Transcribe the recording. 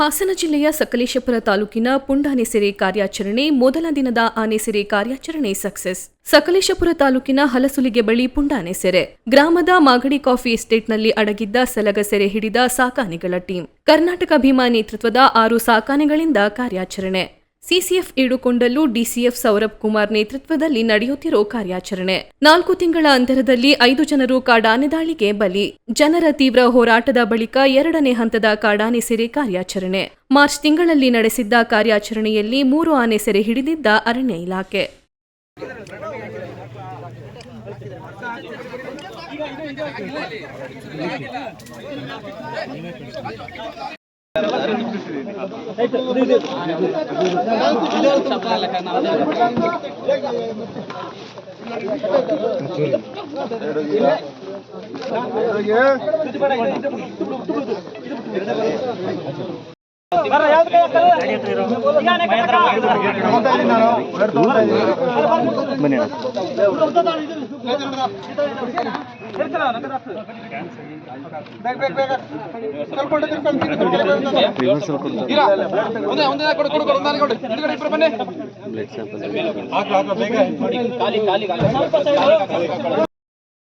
ಹಾಸನ ಜಿಲ್ಲೆಯ ಸಕಲೇಶಪುರ ತಾಲೂಕಿನ ಪುಂಡಾನೆ ಸೆರೆ ಕಾರ್ಯಾಚರಣೆ ಮೊದಲ ದಿನದ ಆನೆ ಸೆರೆ ಕಾರ್ಯಾಚರಣೆ ಸಕ್ಸೆಸ್. ಸಕಲೇಶಪುರ ತಾಲೂಕಿನ ಹಲಸುಲಿಗೆ ಬಳಿ ಪುಂಡಾನೆ ಸೆರೆ ಗ್ರಾಮದ ಮಾಗಡಿ ಕಾಫಿ ಎಸ್ಟೇಟ್ನಲ್ಲಿ ಅಡಗಿದ್ದ ಸಲಗ ಸೆರೆ ಹಿಡಿದ ಸಾಕಾನೆಗಳ ಟೀಂ. ಕರ್ನಾಟಕ ಭೀಮಾ ನೇತೃತ್ವದ ಆರು ಸಾಕಾನೆಗಳಿಂದ ಕಾರ್ಯಾಚರಣೆ. ಸಿಸಿಎಫ್ ಇಡುಕೊಂಡಲ್ಲೂ ಡಿಸಿಎಫ್ ಸೌರಭ್ ಕುಮಾರ್ ನೇತೃತ್ವದಲ್ಲಿ ನಡೆಯುತ್ತಿರುವ ಕಾರ್ಯಾಚರಣೆ. ನಾಲ್ಕು ತಿಂಗಳ ಅಂತರದಲ್ಲಿ ಐದು ಜನರು ಕಾಡಾನೆ ದಾಳಿಗೆ ಬಲಿ. ಜನರ ತೀವ್ರ ಹೋರಾಟದ ಬಳಿಕ ಎರಡನೇ ಹಂತದ ಕಾಡಾನೆ ಸೆರೆ ಕಾರ್ಯಾಚರಣೆ. ಮಾರ್ಚ್ ತಿಂಗಳಲ್ಲಿ ನಡೆಸಿದ್ದ ಕಾರ್ಯಾಚರಣೆಯಲ್ಲಿ ಮೂರು ಆನೆ ಸೆರೆ ಹಿಡಿದಿದ್ದ ಅರಣ್ಯ ಇಲಾಖೆ. ಯಾವ್ದು ಇಬ್ರು ಬನ್ನಿ